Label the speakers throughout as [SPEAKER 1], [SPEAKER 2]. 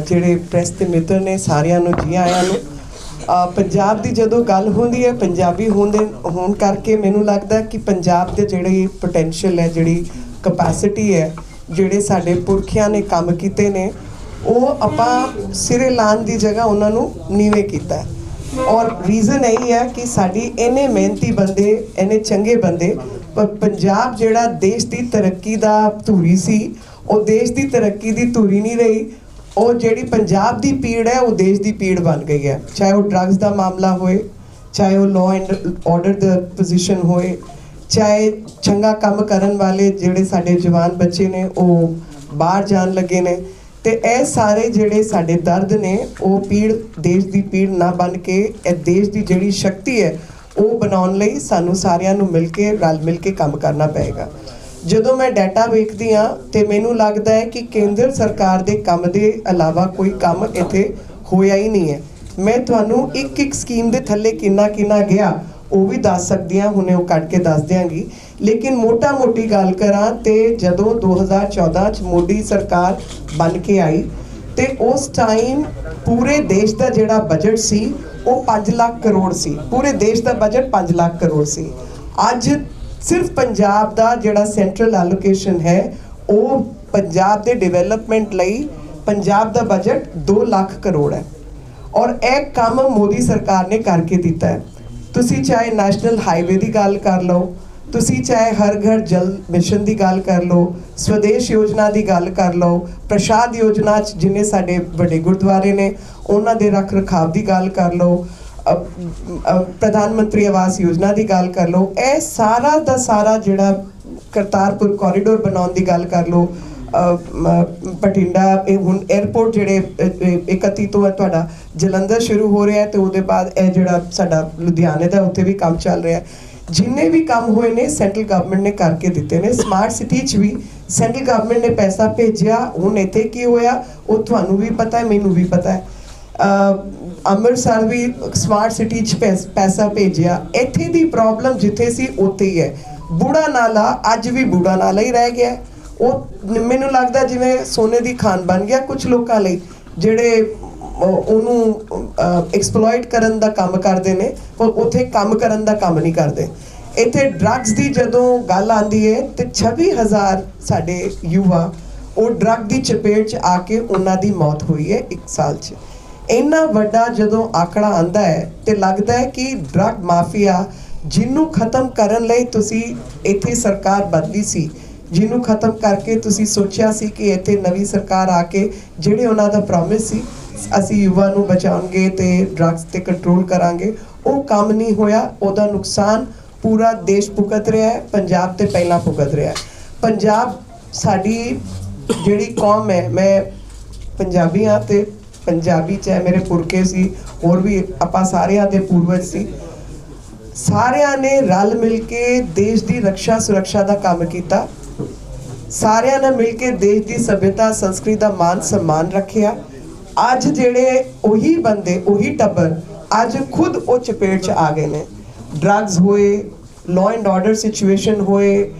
[SPEAKER 1] ਜਿਹੜੇ ਪ੍ਰੈਸ ਦੇ ਮਿੱਤਰ ਨੇ ਸਾਰਿਆਂ ਨੂੰ, ਜੀ ਆਇਆਂ ਨੂੰ। ਪੰਜਾਬ ਦੀ ਜਦੋਂ ਗੱਲ ਹੁੰਦੀ ਹੈ, ਪੰਜਾਬੀ ਹੁੰਦੇ ਹੋਣ ਕਰਕੇ ਮੈਨੂੰ ਲੱਗਦਾ ਕਿ ਪੰਜਾਬ ਦੇ ਜਿਹੜੇ ਪੋਟੈਂਸ਼ੀਅਲ ਹੈ, ਜਿਹੜੀ ਕਪੈਸਿਟੀ ਹੈ, ਜਿਹੜੇ ਸਾਡੇ ਪੁਰਖਿਆਂ ਨੇ ਕੰਮ ਕੀਤੇ ਨੇ, ਉਹ ਆਪਾਂ ਸਿਰੇ ਲਾਉਣ ਦੀ ਜਗ੍ਹਾ ਉਹਨਾਂ ਨੂੰ ਨੀਵੇਂ ਕੀਤਾ ਹੈ। ਔਰ ਰੀਜ਼ਨ ਇਹੀ ਹੈ ਕਿ ਸਾਡੀ ਇਹਨੇ ਮਿਹਨਤੀ ਬੰਦੇ ਇਹਨੇ ਚੰਗੇ ਬੰਦੇ, ਪਰ ਪੰਜਾਬ ਜਿਹੜਾ ਦੇਸ਼ ਦੀ ਤਰੱਕੀ ਦਾ ਧੂਰੀ ਸੀ, ਉਹ ਦੇਸ਼ ਦੀ ਤਰੱਕੀ ਦੀ ਧੂਰੀ ਨਹੀਂ ਰਹੀ। ਉਹ ਜਿਹੜੀ ਪੰਜਾਬ ਦੀ ਪੀੜ ਹੈ, ਉਹ ਦੇਸ਼ ਦੀ ਪੀੜ ਬਣ ਗਈ ਹੈ। ਚਾਹੇ ਉਹ ਡਰੱਗਸ ਦਾ ਮਾਮਲਾ ਹੋਏ, ਚਾਹੇ ਉਹ ਲਾਅ ਐਂਡ ਆਰਡਰ ਦਾ ਪੋਜੀਸ਼ਨ ਹੋਏ, ਚਾਹੇ ਚੰਗਾ ਕੰਮ ਕਰਨ ਵਾਲੇ ਜਿਹੜੇ ਸਾਡੇ ਜਵਾਨ ਬੱਚੇ ਨੇ, ਉਹ ਬਾਹਰ ਜਾਣ ਲੱਗੇ ਨੇ। ਤੇ ਇਹ ਸਾਰੇ ਜਿਹੜੇ ਸਾਡੇ ਦਰਦ ਨੇ, ਉਹ ਪੀੜ, ਦੇਸ਼ ਦੀ ਪੀੜ ਨਾ ਬਣ ਕੇ, ਇਹ ਦੇਸ਼ ਦੀ ਜਿਹੜੀ ਸ਼ਕਤੀ ਹੈ, ਉਹ ਬਣਾਉਣ ਲਈ ਸਾਨੂੰ ਸਾਰਿਆਂ ਨੂੰ ਮਿਲ ਕੇ, ਰਲ ਮਿਲ ਕੇ ਕੰਮ ਕਰਨਾ ਪਏਗਾ। ਜਦੋਂ ਮੈਂ ਡਾਟਾ ਵੇਖਦੀ ਆ ਤੇ ਮੈਨੂੰ ਲੱਗਦਾ ਹੈ ਕਿ ਕੇਂਦਰ ਸਰਕਾਰ ਦੇ ਕੰਮ ਦੇ ਇਲਾਵਾ ਕੋਈ ਕੰਮ ਇੱਥੇ ਹੋਇਆ ਹੀ ਨਹੀਂ ਹੈ। ਮੈਂ ਤੁਹਾਨੂੰ ਇੱਕ ਇੱਕ ਸਕੀਮ ਦੇ ਥੱਲੇ ਕਿੰਨਾ ਕਿੰਨਾ ਗਿਆ, ਉਹ ਵੀ ਦੱਸ ਸਕਦੀ ਹਾਂ, ਹੁਣੇ ਉਹ ਕੱਢ ਕੇ ਦੱਸ ਦਿਆਂਗੀ। ਲੇਕਿਨ ਮੋਟਾ ਮੋਟੀ ਗੱਲ ਕਰਾਂ ਤੇ ਜਦੋਂ 2014 ਚ ਮੋਦੀ ਸਰਕਾਰ ਬਣ ਕੇ ਆਈ ਤੇ ਉਸ ਟਾਈਮ ਪੂਰੇ ਦੇਸ਼ ਦਾ ਜਿਹੜਾ ਬਜਟ ਸੀ, ਉਹ 5 ਲੱਖ ਕਰੋੜ ਸੀ। ਪੂਰੇ ਦੇਸ਼ ਦਾ ਬਜਟ 5 ਲੱਖ ਕਰੋੜ ਸੀ। ਅੱਜ ਸਿਰਫ ਪੰਜਾਬ ਦਾ ਜਿਹੜਾ ਸੈਂਟਰਲ ਐਲੋਕੇਸ਼ਨ ਹੈ, ਉਹ ਪੰਜਾਬ ਦੇ ਡਿਵੈਲਪਮੈਂਟ ਲਈ ਪੰਜਾਬ ਦਾ ਬਜਟ 2 ਲੱਖ ਕਰੋੜ ਹੈ। ਔਰ ਇਹ ਕੰਮ ਮੋਦੀ ਸਰਕਾਰ ਨੇ ਕਰਕੇ ਦਿੱਤਾ ਹੈ। ਤੁਸੀਂ ਚਾਹੇ ਨੈਸ਼ਨਲ ਹਾਈਵੇ ਦੀ ਗੱਲ ਕਰ ਲਓ, ਤੁਸੀਂ ਚਾਹੇ ਹਰ ਘਰ ਜਲ ਮਿਸ਼ਨ ਦੀ ਗੱਲ ਕਰ ਲਓ, ਸਵਦੇਸ਼ ਯੋਜਨਾ ਦੀ ਗੱਲ ਕਰ ਲਓ, ਪ੍ਰਸ਼ਾਦ ਯੋਜਨਾ ਚ ਜਿੰਨੇ ਸਾਡੇ ਵੱਡੇ ਗੁਰਦੁਆਰੇ ਨੇ, ਉਹਨਾਂ ਦੇ ਰੱਖ ਰਖਾਵ ਦੀ ਗੱਲ ਕਰ ਲਓ ਪ੍ਰਧਾਨ ਮੰਤਰੀ ਆਵਾਸ ਯੋਜਨਾ ਦੀ ਗੱਲ ਕਰ ਲਓ ਇਹ ਸਾਰਾ ਦਾ ਸਾਰਾ ਜਿਹੜਾ ਕਰਤਾਰਪੁਰ ਕੋਰੀਡੋਰ ਬਣਾਉਣ ਦੀ ਗੱਲ ਕਰ ਲਓ ਅ, ਬਠਿੰਡਾ ਇਹ ਹੁਣ 에어ਪੋਰਟ ਜਿਹੜੇ ਅ, 31 ਤੋਂ ਹੈ ਤੁਹਾਡਾ ਜਲੰਧਰ ਸ਼ੁਰੂ ਹੋ ਰਿਹਾ ਹੈ ਤੇ ਉਹਦੇ ਬਾਅਦ ਇਹ ਜਿਹੜਾ ਸਾਡਾ ਲੁਧਿਆਣੇ ਦਾ ਉੱਥੇ ਵੀ ਕੰਮ ਚੱਲ ਰਿਹਾ ਜਿੰਨੇ ਵੀ ਕੰਮ ਹੋਏ ਨੇ ਸੈਂਟਰਲ ਗਵਰਨਮੈਂਟ ਨੇ ਕਰਕੇ ਦਿੱਤੇ ਨੇ। ਸਮਾਰਟ ਸਿਟੀ 'ਚ ਵੀ ਸੈਂਟਰਲ ਗਵਰਨਮੈਂਟ ਨੇ ਪੈਸਾ ਭੇਜਿਆ ਹੁਣ ਇੱਥੇ ਕੀ ਹੋਇਆ ਉਹ ਤੁਹਾਨੂੰ ਵੀ ਪਤਾ ਹੈ ਮੈਨੂੰ ਵੀ ਪਤਾ ਹੈ। ਅੰਮ੍ਰਿਤਸਰ ਵੀ ਸਮਾਰਟ ਸਿਟੀ 'ਚ ਪੈਸ- ਪੈਸਾ ਭੇਜਿਆ। ਇੱਥੇ ਦੀ ਪ੍ਰੋਬਲਮ ਜਿੱਥੇ ਸੀ, ਉੱਥੇ ਹੀ ਹੈ। ਬੂੜਾ ਨਾਲਾ ਅੱਜ ਵੀ ਬੂੜਾ ਨਾਲਾ ਹੀ ਰਹਿ ਗਿਆ। ਉਹ, ਮੈਨੂੰ ਲੱਗਦਾ ਜਿਵੇਂ ਸੋਨੇ ਦੀ ਖਾਨ ਬਣ ਗਿਆ ਕੁਝ ਲੋਕਾਂ ਲਈ, ਜਿਹੜੇ ਉਹਨੂੰ ਐਕਸਪਲੋਇਟ ਕਰਨ ਦਾ ਕੰਮ ਕਰਦੇ ਨੇ ਪਰ ਉੱਥੇ ਕੰਮ ਕਰਨ ਦਾ ਕੰਮ ਨਹੀਂ ਕਰਦੇ। ਇੱਥੇ ਡਰੱਗਸ ਦੀ ਜਦੋਂ ਗੱਲ ਆਂਦੀ ਹੈ ਤੇ 26000 ਸਾਡੇ ਯੁਵਾ, ਉਹ ਡਰੱਗ ਦੀ ਚਪੇਟ 'ਚ ਆ ਕੇ ਉਹਨਾਂ ਦੀ ਮੌਤ ਹੋਈ ਹੈ ਇੱਕ ਸਾਲ 'ਚ। ਇੰਨਾ ਵੱਡਾ ਜਦੋਂ ਆਕੜਾ ਆਂਦਾ ਹੈ ਤੇ ਲੱਗਦਾ ਹੈ ਕਿ ਡਰੱਗ ਮਾਫੀਆ ਜਿਹਨੂੰ ਖਤਮ ਕਰਨ ਲਈ ਤੁਸੀਂ ਇੱਥੇ ਸਰਕਾਰ ਬਦਲੀ ਸੀ, ਜਿਹਨੂੰ ਖਤਮ ਕਰਕੇ ਤੁਸੀਂ ਸੋਚਿਆ ਸੀ ਕਿ ਇੱਥੇ ਨਵੀਂ ਸਰਕਾਰ ਆ ਕੇ ਜਿਹੜੇ ਉਹਨਾਂ ਦਾ ਪ੍ਰੋਮਿਸ ਸੀ, ਅਸੀਂ ਯੁਵਾ ਨੂੰ ਬਚਾਉਣਗੇ ਤੇ ਡਰੱਗਸ ਤੇ ਕੰਟਰੋਲ ਕਰਾਂਗੇ, ਉਹ ਕੰਮ ਨਹੀਂ ਹੋਇਆ, ਉਹਦਾ ਨੁਕਸਾਨ ਪੂਰਾ ਦੇਸ਼ ਭੁਗਤ ਰਿਹਾ ਹੈ, ਪੰਜਾਬ ਤੇ ਪਹਿਲਾਂ ਭੁਗਤ ਰਿਹਾ ਹੈ। ਪੰਜਾਬ ਸਾਡੀ ਜਿਹੜੀ ਕੌਮ ਹੈ, ਮੈਂ ਪੰਜਾਬੀ ਹਾਂ ਤੇ ਪੰਜਾਬੀ ਚ ਹੈ, ਮੇਰੇ ਪੁਰਖੇ ਸੀ, ਹੋਰ ਵੀ ਆਪਾਂ ਸਾਰਿਆਂ ਦੇ ਪੂਰਵਜ ਸੀ। ਸਾਰਿਆਂ ਨੇ ਰਲ ਮਿਲ ਕੇ ਦੇਸ਼ ਦੀ ਰੱਖਿਆ ਸੁਰੱਖਿਆ ਦਾ ਕੰਮ ਕੀਤਾ। ਸਾਰਿਆਂ ਨੇ ਮਿਲ ਕੇ ਦੇਸ਼ ਦੀ ਸਭਿਅਤਾ, ਸੰਸਕ੍ਰਿਤੀ ਦਾ ਮਾਨ ਸਨਮਾਨ ਰੱਖਿਆ। ਅੱਜ ਜਿਹੜੇ ਉਹੀ ਬੰਦੇ, ਉਹੀ ਟੱਬਰ ਅੱਜ ਖੁਦ ਉਹ ਚਪੇਟ 'ਚ ਆ ਗਏ ਨੇ। ਡਰੱਗਸ ਹੋਏ ਲਾਅ ਐਂਡ ਆਰਡਰ ਸਿਚੁਏਸ਼ਨ ਹੋਏ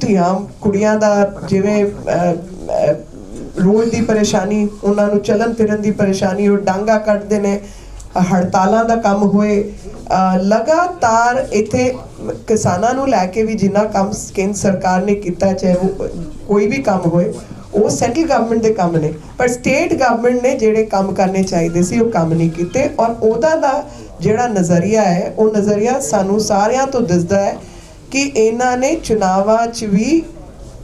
[SPEAKER 1] ਧੀਆਂ, ਕੁੜੀਆਂ ਦਾ ਜਿਵੇਂ ਅਹ, ਦੀ ਪਰੇਸ਼ਾਨੀ ਉਹਨਾਂ ਨੂੰ ਚਲਨ ਫਿਰਨ ਦੀ ਪਰੇਸ਼ਾਨੀ ਉਹ ਡਾਂਗਾ ਕੱਢਦੇ ਨੇ ਹੜਤਾਲਾਂ ਦਾ ਕੰਮ ਹੋਏ। ਲਗਾਤਾਰ ਇੱਥੇ ਕਿਸਾਨਾਂ ਨੂੰ ਲੈ ਕੇ ਵੀ ਜਿੰਨਾ ਕੰਮ ਕੇਂਦਰ ਸਰਕਾਰ ਨੇ ਕੀਤਾ ਚਾਹੇ ਉਹ ਕੋਈ ਵੀ ਕੰਮ ਹੋਏ ਉਹ ਸੈਂਟਰਲ ਗਵਰਨਮੈਂਟ ਦੇ ਕੰਮ ਨੇ। ਪਰ ਸਟੇਟ ਗਵਰਨਮੈਂਟ ਨੇ ਜਿਹੜੇ ਕੰਮ ਕਰਨੇ ਚਾਹੀਦੇ ਸੀ ਉਹ ਕੰਮ ਨਹੀਂ ਕੀਤੇ। ਔਰ ਉਹਦਾ ਦਾ ਜਿਹੜਾ ਨਜ਼ਰੀਆ ਹੈ ਉਹ ਨਜ਼ਰੀਆ ਸਾਨੂੰ ਸਾਰਿਆਂ ਤੋਂ ਦਿਸਦਾ ਹੈ ਕਿ ਇਹਨਾਂ ਨੇ ਚੁਣਾਵਾਂ 'ਚ ਵੀ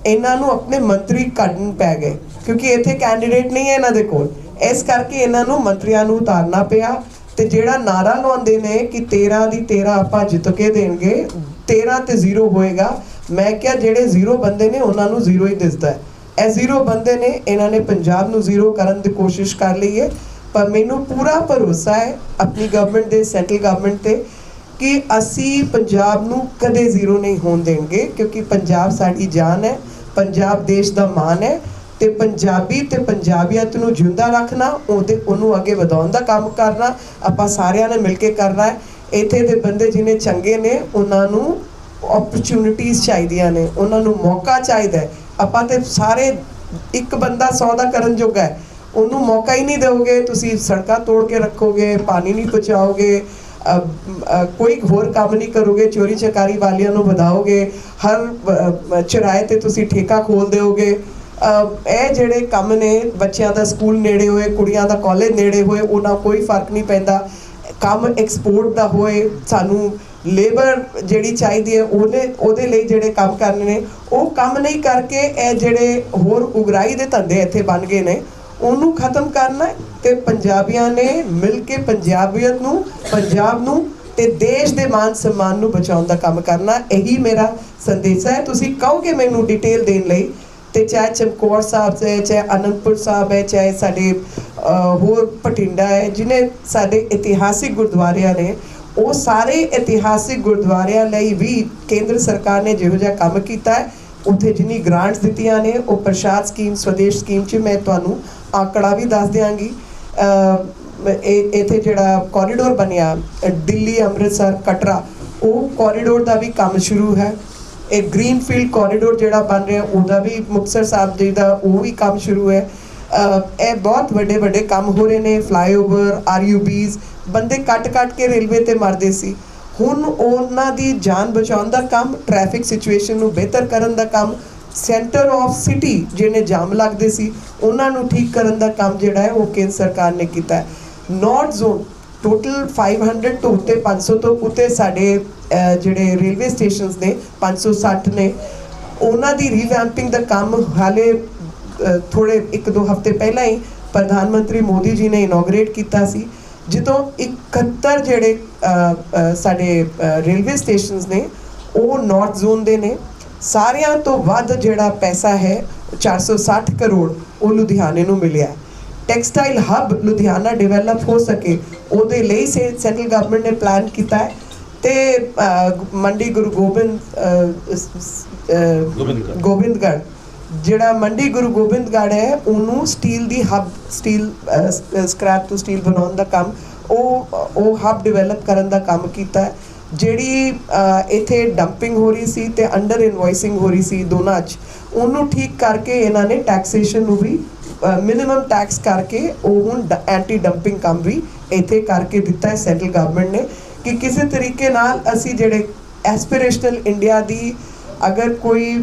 [SPEAKER 1] ਇਹਨਾਂ ਨੂੰ ਆਪਣੇ ਮੰਤਰੀ ਕੱਢਣ ਪੈ ਗਏ, ਕਿਉਂਕਿ ਇੱਥੇ ਕੈਂਡੀਡੇਟ ਨਹੀਂ ਹੈ ਇਹਨਾਂ ਦੇ ਕੋਲ। ਇਸ ਕਰਕੇ ਇਹਨਾਂ ਨੂੰ ਮੰਤਰੀਆਂ ਨੂੰ ਉਤਾਰਨਾ ਪਿਆ ਤੇ ਜਿਹੜਾ ਨਾਰਾ ਲਾਉਂਦੇ ਨੇ ਕਿ 13 ਦੀ 13 ਆਪਾਂ ਜਿੱਤ ਕੇ ਦੇਣਗੇ 13 ਤੇ 0 ਹੋਏਗਾ, ਮੈਂ ਕਿਹਾ ਜਿਹੜੇ 0 ਬੰਦੇ ਨੇ ਉਹਨਾਂ ਨੂੰ 0 ਹੀ ਦਿਸਦਾ ਹੈ। ਇਹ 0 ਬੰਦੇ ਨੇ, ਇਹਨਾਂ ਨੇ ਪੰਜਾਬ ਨੂੰ 0 ਕਰਨ ਦੀ ਕੋਸ਼ਿਸ਼ ਕਰ ਲਈ ਹੈ, ਪਰ ਮੈਨੂੰ ਪੂਰਾ ਭਰੋਸਾ ਹੈ ਆਪਣੀ ਗਵਰਨਮੈਂਟ ਦੇ ਸੈਂਟਰਲ ਗਵਰਨਮੈਂਟ ਤੇ ਕਿ ਅਸੀਂ ਪੰਜਾਬ ਨੂੰ ਕਦੇ ਜ਼ੀਰੋ ਨਹੀਂ ਹੋਣ ਦੇਣਗੇ, ਕਿਉਂਕਿ ਪੰਜਾਬ ਸਾਡੀ ਜਾਨ ਹੈ, ਪੰਜਾਬ ਦੇਸ਼ ਦਾ ਮਾਣ ਹੈ ਤੇ ਪੰਜਾਬੀ ਤੇ ਪੰਜਾਬੀਅਤ ਨੂੰ ਜਿੰਦਾ ਰੱਖਣਾ, ਉਹਦੇ, ਉਹਨੂੰ ਅੱਗੇ ਵਧਾਉਣ ਦਾ ਕੰਮ ਕਰਨਾ, ਆਪਾਂ ਸਾਰਿਆਂ ਨੇ ਮਿਲ ਕੇ ਕਰਨਾ ਹੈ। ਇੱਥੇ ਦੇ ਬੰਦੇ ਜਿਨੇ ਚੰਗੇ ਨੇ, ਉਹਨਾਂ ਨੂੰ ਓਪਰਚ्युनिटीਜ਼ ਚਾਹੀਦੀਆਂ ਨੇ, ਉਹਨਾਂ ਨੂੰ ਮੌਕਾ ਚਾਹੀਦਾ ਆਪਾਂ ਤੇ ਸਾਰੇ ਇੱਕ ਬੰਦਾ ਸੌਦਾ ਕਰਨ ਜੋਗਾ ਹੈ। ਉਹਨੂੰ ਮੌਕਾ ਹੀ ਨਹੀਂ ਦਿਓਗੇ, ਤੁਸੀਂ ਸੜਕਾਂ ਤੋੜ ਕੇ ਰੱਖੋਗੇ, ਪਾਣੀ ਨਹੀਂ ਪਹੁੰਚਾਓਗੇ ਕੋਈ ਹੋਰ ਕੰਮ ਨਹੀਂ ਕਰੋਗੇ ਚੋਰੀ ਚਕਾਰੀ ਵਾਲਿਆਂ ਨੂੰ ਵਧਾਓਗੇ ਹਰ ਅ, ਤੇ ਤੁਸੀਂ ਠੇਕਾ ਖੋਲ ਦਿਓਗੇ। ਇਹ ਜਿਹੜੇ ਕੰਮ ਨੇ ਬੱਚਿਆਂ ਦਾ ਸਕੂਲ ਨੇੜੇ ਹੋਏ ਕੁੜੀਆਂ ਦਾ ਕਾਲਜ ਨੇੜੇ ਹੋਏ ਉਹਨਾਂ ਕੋਈ ਫ਼ਰਕ ਨਹੀਂ ਪੈਂਦਾ। ਕੰਮ ਐਕਸਪੋਰਟ ਦਾ ਹੋਏ ਸਾਨੂੰ ਲੇਬਰ ਜਿਹੜੀ ਚਾਹੀਦੀ ਹੈ ਉਹਨੇ ਉਹਦੇ ਲਈ ਜਿਹੜੇ ਕੰਮ ਕਰਨੇ ਨੇ ਉਹ ਕੰਮ ਨਹੀਂ ਕਰਕੇ ਇਹ ਜਿਹੜੇ ਹੋਰ ਉਗਰਾਈ ਦੇ ਧੰਦੇ ਇੱਥੇ ਬਣ ਗਏ ਨੇ ਉਹਨੂੰ ਖਤਮ ਕਰਨਾ ਹੈ ਤੇ ਪੰਜਾਬੀਆਂ ਨੇ ਮਿਲ ਕੇ ਪੰਜਾਬੀਅਤ ਨੂੰ, ਪੰਜਾਬ ਨੂੰ ਤੇ ਦੇਸ਼ ਦੇ ਮਾਨ ਸਨਮਾਨ ਨੂੰ ਬਚਾਉਣ ਦਾ ਕੰਮ ਕਰਨਾ, ਇਹੀ ਮੇਰਾ ਸੰਦੇਸ਼ ਹੈ। ਤੁਸੀਂ ਕਹੋਗੇ ਮੈਨੂੰ ਡਿਟੇਲ ਦੇਣ ਲਈ ਤੇ ਚਾਹੇ ਚਮਕੌਰ ਸਾਹਿਬ ਹੈ, ਚਾਹੇ ਅਨੰਦਪੁਰ ਸਾਹਿਬ ਹੈ, ਚਾਹੇ ਸਾਡੇ ਹੋਰ ਪਟਿੰਡਾ ਹੈ ਜਿਨੇ ਸਾਡੇ ਇਤਿਹਾਸਿਕ ਗੁਰਦੁਆਰਿਆਂ ਨੇ, ਉਹ ਸਾਰੇ ਇਤਿਹਾਸਿਕ ਗੁਰਦੁਆਰਿਆਂ ਲਈ ਵੀ ਕੇਂਦਰ ਸਰਕਾਰ ਨੇ ਜਿਹੋ ਜਿਹਾ ਕੰਮ ਕੀਤਾ ਹੈ। ਉੱਥੇ ਜਿੰਨੀ ਗ੍ਰਾਂਟਸ ਦਿੱਤੀਆਂ ਨੇ, ਉਹ ਪ੍ਰਸ਼ਾਦ ਸਕੀਮ ਸਵਦੇਸ਼ ਸਕੀਮ 'ਚ ਮੈਂ ਤੁਹਾਨੂੰ ਆંકੜਾ ਵੀ ਦੱਸ ਦਿਆਂਗੀ। ਇਹ, ਇੱਥੇ ਜਿਹੜਾ ਕੋਰੀਡੋਰ ਬਣਿਆ ਦਿੱਲੀ, ਅੰਮ੍ਰਿਤਸਰ, ਕਟਰਾ, ਉਹ ਕੋਰੀਡੋਰ ਦਾ ਵੀ ਕੰਮ ਸ਼ੁਰੂ ਹੈ। ਇਹ ਗ੍ਰੀਨਫੀਲਡ ਕੋਰੀਡੋਰ ਜਿਹੜਾ ਬਣ ਰਿਹਾ, ਉਹਦਾ ਵੀ ਮੁਕਤਸਰ ਸਾਹਿਬ ਜੀ ਦਾ ਉਹ ਵੀ ਕੰਮ ਸ਼ੁਰੂ ਹੈ। ਇਹ ਬਹੁਤ ਵੱਡੇ ਵੱਡੇ ਕੰਮ ਹੋ ਰਹੇ ਨੇ ਫਲਾਈਓਵਰ ਆਰਯੂਬੀਜ਼ ਬੰਦੇ ਕੱਟ ਕੱਟ ਕੇ ਰੇਲਵੇ ਤੇ ਮਰਦੇ ਸੀ। ਹੁਣ ਉਹਨਾਂ ਦੀ ਜਾਨ ਬਚਾਉਣ ਦਾ ਕੰਮ ਟ੍ਰੈਫਿਕ ਸਿਚੁਏਸ਼ਨ ਨੂੰ ਬਿਹਤਰ ਕਰਨ ਦਾ ਕੰਮ ਸੈਂਟਰ ਆਫ ਸਿਟੀ ਜਿਹਨੇ ਜਾਮ ਲੱਗਦੇ ਸੀ ਉਹਨਾਂ ਨੂੰ ਠੀਕ ਕਰਨ ਦਾ ਕੰਮ ਜਿਹੜਾ ਹੈ ਉਹ ਕੇਂਦਰ ਸਰਕਾਰ ਨੇ ਕੀਤਾ ਹੈ। ਨਾਰਥ ਜ਼ੋਨ ਟੋਟਲ 500 ਤੋਂ ਉੱਤੇ 500 ਤੋਂ ਉੱਤੇ ਸਾਡੇ ਜਿਹੜੇ ਰੇਲਵੇ ਸਟੇਸ਼ਨਸ ਨੇ 560 ਨੇ ਉਹਨਾਂ ਦੀ ਰੀਵੈਂਪਿੰਗ ਦਾ ਕੰਮ ਹਾਲੇ ਅਹ, ਥੋੜੇ ਇੱਕ ਦੋ ਹਫ਼ਤੇ ਪਹਿਲਾਂ ਹੀ ਪ੍ਰਧਾਨ ਮੰਤਰੀ ਮੋਦੀ ਜੀ ਨੇ ਇਨੋਗਰੇਟ ਕੀਤਾ ਸੀ। ਜਿੱਦੋਂ 71 ਜਿਹੜੇ ਸਾਡੇ ਰੇਲਵੇ ਸਟੇਸ਼ਨਸ ਨੇ ਉਹ ਨਾਰਥ ਜ਼ੋਨ ਦੇ ਨੇ ਸਾਰਿਆਂ ਤੋਂ ਵੱਧ ਜਿਹੜਾ ਪੈਸਾ ਹੈ 460 ਕਰੋੜ ਉਹ ਲੁਧਿਆਣੇ ਨੂੰ ਮਿਲਿਆ ਟੈਕਸਟਾਈਲ ਹੱਬ ਲੁਧਿਆਣਾ ਡਿਵੈਲਪ ਹੋ ਸਕੇ ਉਹਦੇ ਲਈ ਸੈਂਟਰਲ ਗਵਰਨਮੈਂਟ ਨੇ ਪਲਾਨ ਕੀਤਾ ਹੈ। ਤੇ ਮੰਡੀ ਗੁਰੂ ਗੋਬਿੰਦ ਅਹ, ਜਿਹੜਾ ਮੰਡੀ ਗੁਰੂ ਗੋਬਿੰਦਗੜ੍ਹ ਹੈ ਉਹਨੂੰ ਸਟੀਲ ਦੀ ਹੱਬ ਸਟੀਲ ਸਕ੍ਰੈਪ ਤੋਂ ਸਟੀਲ ਬਣਾਉਣ ਦਾ ਕੰਮ ਉਹ ਉਹ ਹੱਬ ਡਿਵੈਲਪ ਕਰਨ ਦਾ ਕੰਮ ਕੀਤਾ ਜਿਹੜੀ ਅਹ, ਇੱਥੇ ਡੰਪਿੰਗ ਹੋ ਰਹੀ ਸੀ ਤੇ ਅੰਡਰ ਇਨਵੋਇਸਿੰਗ ਹੋ ਰਹੀ ਸੀ ਦੋਨਾਂ 'ਚ ਉਹਨੂੰ ਠੀਕ ਕਰਕੇ ਇਹਨਾਂ ਨੇ ਟੈਕਸੇਸ਼ਨ ਨੂੰ ਵੀ ਮਿਨੀਮਮ ਟੈਕਸ ਕਰਕੇ ਉਹ ਹੁਣ ਐਂਟੀ ਡੰਪਿੰਗ ਕੰਮ ਵੀ ਇੱਥੇ ਕਰਕੇ ਦਿੱਤਾ ਹੈ ਸੈਂਟਰਲ ਗਵਰਨਮੈਂਟ ਨੇ ਕਿ ਕਿਸੇ ਤਰੀਕੇ ਨਾਲ ਅਸੀਂ ਜਿਹੜੇ ਐਸਪੀਰੇਸ਼ਨਲ ਇੰਡੀਆ ਦੀ ਅਗਰ ਕੋਈ